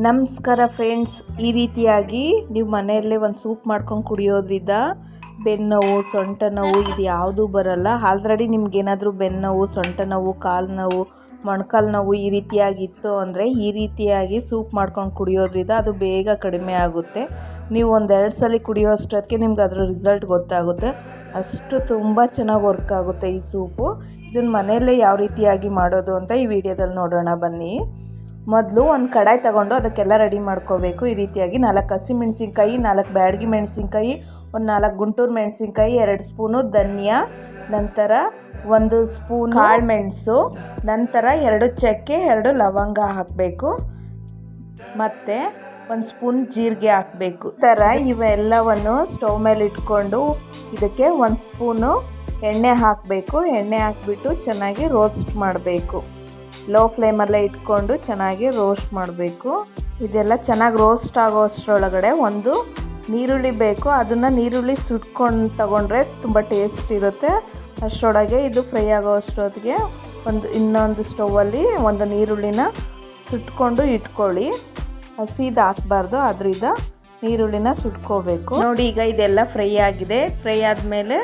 ನಮಸ್ಕಾರ ಫ್ರೆಂಡ್ಸ್. ಈ ರೀತಿಯಾಗಿ ನೀವು ಮನೆಯಲ್ಲೇ ಒಂದು ಸೂಪ್ ಮಾಡ್ಕೊಂಡು ಕುಡಿಯೋದ್ರಿಂದ ಬೆನ್ನೋವು ಸೊಂಟ ನೋವು ಇದು ಯಾವುದೂ ಬರಲ್ಲ. ಆಲ್ರೆಡಿ ನಿಮ್ಗೇನಾದರೂ ಬೆನ್ನೋವು ಸೊಂಟ ನೋವು, ಕಾಲು ನೋವು, ಮೊಣಕಾಲು ನೋವು ಈ ರೀತಿಯಾಗಿತ್ತು ಅಂದರೆ ಈ ರೀತಿಯಾಗಿ ಸೂಪ್ ಮಾಡ್ಕೊಂಡು ಕುಡಿಯೋದ್ರಿಂದ ಅದು ಬೇಗ ಕಡಿಮೆ ಆಗುತ್ತೆ. ನೀವು ಒಂದೆರಡು ಸಲ ಕುಡಿಯೋ ಅಷ್ಟೊತ್ತಿಗೆ ನಿಮ್ಗೆ ಅದರ ರಿಸಲ್ಟ್ ಗೊತ್ತಾಗುತ್ತೆ. ಅಷ್ಟು ತುಂಬ ಚೆನ್ನಾಗಿ ವರ್ಕ್ ಆಗುತ್ತೆ ಈ ಸೂಪು. ಇದನ್ನು ಮನೆಯಲ್ಲೇ ಯಾವ ರೀತಿಯಾಗಿ ಮಾಡೋದು ಅಂತ ಈ ವಿಡಿಯೋದಲ್ಲಿ ನೋಡೋಣ ಬನ್ನಿ. ಮೊದಲು ಒಂದು ಕಡಾಯಿ ತಗೊಂಡು ಅದಕ್ಕೆಲ್ಲ ರೆಡಿ ಮಾಡ್ಕೋಬೇಕು. ಈ ರೀತಿಯಾಗಿ ನಾಲ್ಕು ಹಸಿಮೆಣ್ಸಿನ್ಕಾಯಿ ನಾಲ್ಕು ಬ್ಯಾಡಗಿ ಮೆಣಸಿನ್ಕಾಯಿ ಒಂದು ನಾಲ್ಕು ಗುಂಟೂರು ಮೆಣಸಿನ್ಕಾಯಿ ಎರಡು ಸ್ಪೂನು ಧನಿಯಾ ನಂತರ ಒಂದು ಸ್ಪೂನ್ ಕಾಳು ಮೆಣಸು ನಂತರ ಎರಡು ಚಕ್ಕೆ ಎರಡು ಲವಂಗ ಹಾಕಬೇಕು. ಮತ್ತು ಒಂದು ಸ್ಪೂನ್ ಜೀರಿಗೆ ಹಾಕಬೇಕು. ಥರ ಇವೆಲ್ಲವನ್ನು ಸ್ಟವ್ ಮೇಲೆ ಇಟ್ಕೊಂಡು ಇದಕ್ಕೆ ಒಂದು ಸ್ಪೂನು ಎಣ್ಣೆ ಹಾಕಬೇಕು. ಎಣ್ಣೆ ಹಾಕಿಬಿಟ್ಟು ಚೆನ್ನಾಗಿ ರೋಸ್ಟ್ ಮಾಡಬೇಕು. ಲೋ ಫ್ಲೇಮಲ್ಲೇ ಇಟ್ಕೊಂಡು ಚೆನ್ನಾಗಿ ರೋಸ್ಟ್ ಮಾಡಬೇಕು. ಇದೆಲ್ಲ ಚೆನ್ನಾಗಿ ರೋಸ್ಟ್ ಆಗೋ ಅಷ್ಟರೊಳಗಡೆ ಒಂದು ನೀರುಳ್ಳಿ ಬೇಕು. ಅದನ್ನು ನೀರುಳ್ಳಿ ಸುಟ್ಕೊಂಡು ತಗೊಂಡ್ರೆ ತುಂಬ ಟೇಸ್ಟ್ ಇರುತ್ತೆ. ಅಷ್ಟರೊಳಗೆ ಇದು ಫ್ರೈ ಆಗೋ ಅಷ್ಟೊತ್ತಿಗೆ ಒಂದು ಇನ್ನೊಂದು ಸ್ಟೌವಲ್ಲಿ ಒಂದು ನೀರುಳ್ಳಿನ ಸುಟ್ಕೊಂಡು ಇಟ್ಕೊಳ್ಳಿ. ಹಸಿದು ಹಾಕ್ಬಾರ್ದು ಅದರಿಂದ ನೀರುಳ್ಳಿನ ಸುಟ್ಕೋಬೇಕು. ನೋಡಿ ಈಗ ಇದೆಲ್ಲ ಫ್ರೈ ಆಗಿದೆ. ಫ್ರೈ ಆದಮೇಲೆ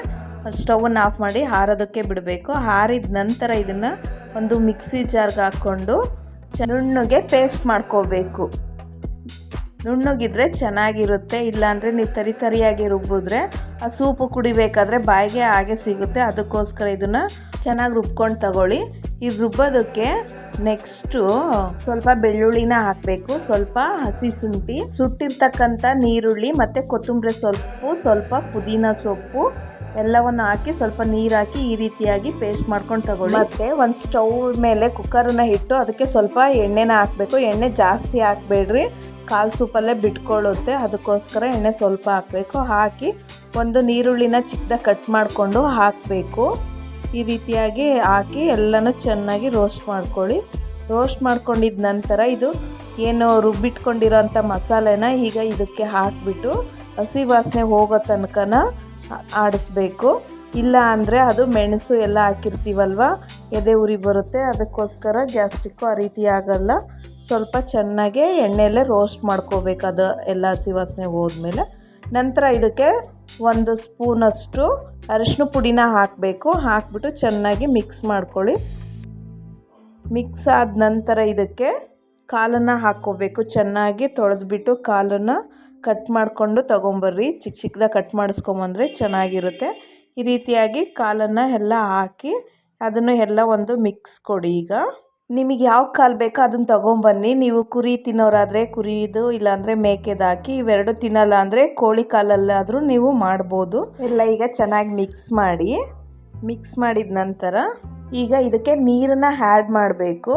ಸ್ಟವನ್ನು ಆಫ್ ಮಾಡಿ ಹಾರೋದಕ್ಕೆ ಬಿಡಬೇಕು. ಹಾರಿದ ನಂತರ ಇದನ್ನು ಒಂದು ಮಿಕ್ಸಿ ಜಾರ್ಗೆ ಹಾಕ್ಕೊಂಡು ನುಣ್ಣಗೆ ಪೇಸ್ಟ್ ಮಾಡ್ಕೋಬೇಕು. ನುಣ್ಣಗಿದ್ರೆ ಚೆನ್ನಾಗಿರುತ್ತೆ, ಇಲ್ಲಾಂದರೆ ನೀವು ತರಿ ತರಿಯಾಗಿ ರುಬ್ಬಿದ್ರೆ ಆ ಸೂಪು ಕುಡಿಬೇಕಾದ್ರೆ ಬಾಯಿಗೆ ಹಾಗೆ ಸಿಗುತ್ತೆ. ಅದಕ್ಕೋಸ್ಕರ ಇದನ್ನು ಚೆನ್ನಾಗಿ ರುಬ್ಕೊಂಡು ತಗೊಳ್ಳಿ. ಈ ರುಬ್ಬೋದಕ್ಕೆ ನೆಕ್ಸ್ಟು ಸ್ವಲ್ಪ ಬೆಳ್ಳುಳ್ಳಿನ ಹಾಕಬೇಕು. ಸ್ವಲ್ಪ ಹಸಿ ಶುಂಠಿ, ಸುಟ್ಟಿರ್ತಕ್ಕಂಥ ನೀರುಳ್ಳಿ ಮತ್ತು ಕೊತ್ತಂಬರಿ ಸೊಪ್ಪು, ಸ್ವಲ್ಪ ಪುದೀನ ಸೊಪ್ಪು ಎಲ್ಲವನ್ನು ಹಾಕಿ ಸ್ವಲ್ಪ ನೀರು ಹಾಕಿ ಈ ರೀತಿಯಾಗಿ ಪೇಸ್ಟ್ ಮಾಡ್ಕೊಂಡು ತಗೊಳ್ಳಿ. ಮತ್ತೆ ಒಂದು ಸ್ಟವ್ ಮೇಲೆ ಕುಕ್ಕರನ್ನು ಇಟ್ಟು ಅದಕ್ಕೆ ಸ್ವಲ್ಪ ಎಣ್ಣೆನ ಹಾಕಬೇಕು. ಎಣ್ಣೆ ಜಾಸ್ತಿ ಹಾಕಬೇಡ್ರಿ. ಕಾಲು ಸೂಪಲ್ಲೇ ಬಿಟ್ಕೊಳ್ಳುತ್ತೆ. ಅದಕ್ಕೋಸ್ಕರ ಎಣ್ಣೆ ಸ್ವಲ್ಪ ಹಾಕಬೇಕು. ಹಾಕಿ ಒಂದು ನೀರುಳ್ಳಿನ ಚಿಕ್ಕದ ಕಟ್ ಮಾಡಿಕೊಂಡು ಹಾಕಬೇಕು. ಈ ರೀತಿಯಾಗಿ ಹಾಕಿ ಎಲ್ಲನೂ ಚೆನ್ನಾಗಿ ರೋಸ್ಟ್ ಮಾಡ್ಕೊಳ್ಳಿ. ರೋಸ್ಟ್ ಮಾಡ್ಕೊಂಡಿದ್ದ ನಂತರ ಇದು ಏನು ರುಬ್ಬಿಟ್ಕೊಂಡಿರೋಂಥ ಮಸಾಲೆನ ಈಗ ಇದಕ್ಕೆ ಹಾಕಿಬಿಟ್ಟು ಹಸಿ ವಾಸನೆ ಹೋಗೋ ತನಕನ ಆಡಿಸ್ಬೇಕು. ಇಲ್ಲ ಅಂದರೆ ಅದು ಮೆಣಸು ಎಲ್ಲ ಹಾಕಿರ್ತೀವಲ್ವ? ಎದೆ ಉರಿ ಬರುತ್ತೆ. ಅದಕ್ಕೋಸ್ಕರ ಗ್ಯಾಸ್ಟ್ರಿಕ್ಕು ಆ ರೀತಿ ಆಗಲ್ಲ. ಸ್ವಲ್ಪ ಚೆನ್ನಾಗೆ ಎಣ್ಣೆಯಲ್ಲೇ ರೋಸ್ಟ್ ಮಾಡ್ಕೋಬೇಕು ಅದು ಎಲ್ಲ ಹಸಿ ವಾಸನೆ ಹೋದ್ಮೇಲೆ. ನಂತರ ಇದಕ್ಕೆ ಒಂದು ಸ್ಪೂನಷ್ಟು ಅರಿಶಿನ ಪುಡಿನ ಹಾಕಬೇಕು. ಹಾಕ್ಬಿಟ್ಟು ಚೆನ್ನಾಗಿ ಮಿಕ್ಸ್ ಮಾಡ್ಕೊಳ್ಳಿ. ಮಿಕ್ಸ್ ಆದ ನಂತರ ಇದಕ್ಕೆ ಕಾಲನ್ನು ಹಾಕ್ಕೋಬೇಕು. ಚೆನ್ನಾಗಿ ತೊಳೆದ್ಬಿಟ್ಟು ಕಾಲನ್ನು ಕಟ್ ಮಾಡಿಕೊಂಡು ತೊಗೊಂಬರ್ರಿ. ಚಿಕ್ಕ ಚಿಕ್ಕದಾಗಿ ಕಟ್ ಮಾಡಿಸ್ಕೊಂಬಂದ್ರೆ ಚೆನ್ನಾಗಿರುತ್ತೆ. ಈ ರೀತಿಯಾಗಿ ಕಾಲನ್ನು ಎಲ್ಲ ಹಾಕಿ ಅದನ್ನು ಎಲ್ಲ ಒಂದು ಮಿಕ್ಸ್ ಕೊಡಿ ಈಗ. ನಿಮಗೆ ಯಾವ ಕಾಲು ಬೇಕೋ ಅದನ್ನು ತೊಗೊಂಬನ್ನಿ. ನೀವು ಕುರಿ ತಿನ್ನೋರಾದರೆ ಕುರಿದು, ಇಲ್ಲಾಂದರೆ ಮೇಕೆದು ಹಾಕಿ ಇವೆರಡು ತಿನ್ನಲ್ಲ ಅಂದರೆ ಕೋಳಿ ಕಾಲಲ್ಲಾದರೂ ನೀವು ಮಾಡ್ಬೋದು. ಎಲ್ಲ ಈಗ ಚೆನ್ನಾಗಿ ಮಿಕ್ಸ್ ಮಾಡಿ, ಮಿಕ್ಸ್ ಮಾಡಿದ ನಂತರ ಈಗ ಇದಕ್ಕೆ ನೀರನ್ನು ಆ್ಯಡ್ ಮಾಡಬೇಕು.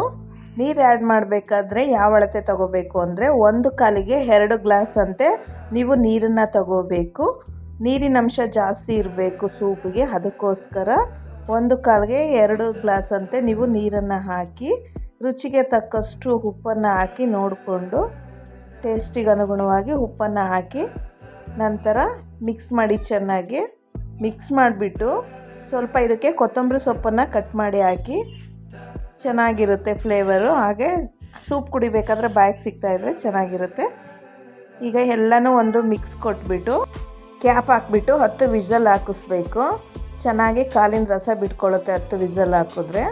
ನೀರು ಆ್ಯಡ್ ಮಾಡಬೇಕಾದ್ರೆ ಯಾವ ಅಳತೆ ತಗೋಬೇಕು ಅಂದರೆ ಒಂದು ಕಾಲಿಗೆ ಎರಡು ಗ್ಲಾಸ್ ಅಂತೆ ನೀವು ನೀರನ್ನು ತಗೋಬೇಕು. ನೀರಿನ ಅಂಶ ಜಾಸ್ತಿ ಇರಬೇಕು ಸೂಪಿಗೆ, ಅದಕ್ಕೋಸ್ಕರ ಒಂದು ಕಾಲಿಗೆ ಎರಡು ಗ್ಲಾಸ್ ಅಂತೆ ನೀವು ನೀರನ್ನು ಹಾಕಿ, ರುಚಿಗೆ ತಕ್ಕಷ್ಟು ಉಪ್ಪನ್ನು ಹಾಕಿ ನೋಡಿಕೊಂಡು ಟೇಸ್ಟಿಗೆ ಅನುಗುಣವಾಗಿ ಉಪ್ಪನ್ನು ಹಾಕಿ, ನಂತರ ಮಿಕ್ಸ್ ಮಾಡಿ ಚೆನ್ನಾಗಿ ಮಿಕ್ಸ್ ಮಾಡಿಬಿಟ್ಟು ಸ್ವಲ್ಪ ಇದಕ್ಕೆ ಕೊತ್ತಂಬರಿ ಸೊಪ್ಪನ್ನು ಕಟ್ ಮಾಡಿ ಹಾಕಿ ಚೆನ್ನಾಗಿರುತ್ತೆ ಫ್ಲೇವರು ಹಾಗೆ ಸೂಪ್ ಕುಡಿಬೇಕಾದ್ರೆ ಬಾಯಿಗೆ ಸಿಗ್ತಾಯಿದ್ರೆ ಚೆನ್ನಾಗಿರುತ್ತೆ. ಈಗ ಎಲ್ಲನೂ ಒಂದು ಮಿಕ್ಸ್ ಕೊಟ್ಬಿಟ್ಟು ಕ್ಯಾಪ್ ಹಾಕ್ಬಿಟ್ಟು ಹತ್ತು ವಿಸಲ್ ಹಾಕಿಸ್ಬೇಕು. ಚೆನ್ನಾಗಿ ಕಾಲಿನ ರಸ ಬಿಟ್ಕೊಳ್ಳುತ್ತೆ ಹತ್ತು ವಿಸಲ್ ಹಾಕಿದ್ರೆ.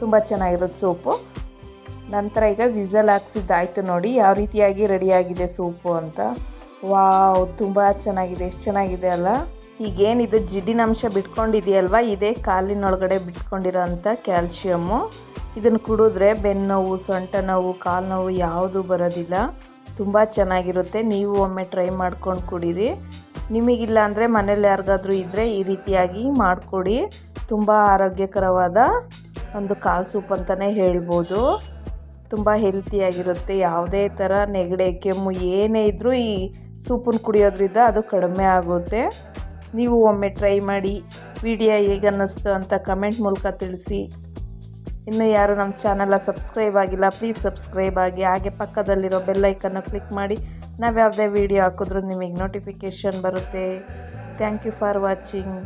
ತುಂಬ ಚೆನ್ನಾಗಿರುತ್ತೆ ಸೂಪು ನಂತರ ಈಗ ವಿಸಲ್ ಹಾಕ್ಸಿದ್ದಾಯಿತು ನೋಡಿ, ಯಾವ ರೀತಿಯಾಗಿ ರೆಡಿಯಾಗಿದೆ ಸೂಪು ಅಂತ. ವಾವ್, ತುಂಬ ಚೆನ್ನಾಗಿದೆ, ಎಷ್ಟು ಚೆನ್ನಾಗಿದೆ ಅಲ್ಲ. ಈಗೇನಿದು ಜಿಡ್ಡಿನಂಶ ಬಿಟ್ಕೊಂಡಿದೆಯಲ್ವ? ಇದೇ ಕಾಲಿನೊಳಗಡೆ ಬಿಟ್ಕೊಂಡಿರೋ ಅಂಥ ಕ್ಯಾಲ್ಶಿಯಮ್ಮು ಇದನ್ನು ಕುಡಿದ್ರೆ ಬೆನ್ನೋವು ಸೊಂಟ ನೋವು, ಕಾಲು ನೋವು ಯಾವುದೂ ಬರೋದಿಲ್ಲ. ತುಂಬ ಚೆನ್ನಾಗಿರುತ್ತೆ. ನೀವು ಒಮ್ಮೆ ಟ್ರೈ ಮಾಡ್ಕೊಂಡು ಕುಡೀರಿ. ನಿಮಗಿಲ್ಲ ಅಂದರೆ ಮನೇಲಿ ಯಾರಿಗಾದರೂ ಇದ್ದರೆ ಈ ರೀತಿಯಾಗಿ ಮಾಡಿಕೊಡಿ. ತುಂಬ ಆರೋಗ್ಯಕರವಾದ ಒಂದು ಕಾಲು ಸೂಪ್ ಅಂತಲೇ ಹೇಳ್ಬೋದು. ತುಂಬ ಹೆಲ್ತಿಯಾಗಿರುತ್ತೆ ಯಾವುದೇ ಥರ ನೆಗಡೆ, ಕೆಮ್ಮು ಏನೇ ಇದ್ದರೂ ಈ ಸೂಪನ್ನು ಕುಡಿಯೋದ್ರಿಂದ ಅದು ಕಡಿಮೆ ಆಗುತ್ತೆ. ನೀವು ಒಮ್ಮೆ ಟ್ರೈ ಮಾಡಿ. ವಿಡಿಯೋ ಹೇಗೆ ಅನ್ನಿಸ್ತು ಅಂತ ಕಮೆಂಟ್ ಮೂಲಕ ತಿಳಿಸಿ. ಇನ್ನೂ ಯಾರು ನಮ್ಮ ಚಾನಲ ಸಬ್ಸ್ಕ್ರೈಬ್ ಆಗಿಲ್ಲ ಪ್ಲೀಸ್ ಸಬ್ಸ್ಕ್ರೈಬ್ ಆಗಿ. ಹಾಗೆ ಪಕ್ಕದಲ್ಲಿರೋ ಬೆಲ್ಲೈಕನ್ನು ಕ್ಲಿಕ್ ಮಾಡಿ. ನಾವು ಯಾವುದೇ ವೀಡಿಯೋ ಹಾಕಿದ್ರೂ ನಿಮಗೆ ನೋಟಿಫಿಕೇಷನ್ ಬರುತ್ತೆ. Thank you for watching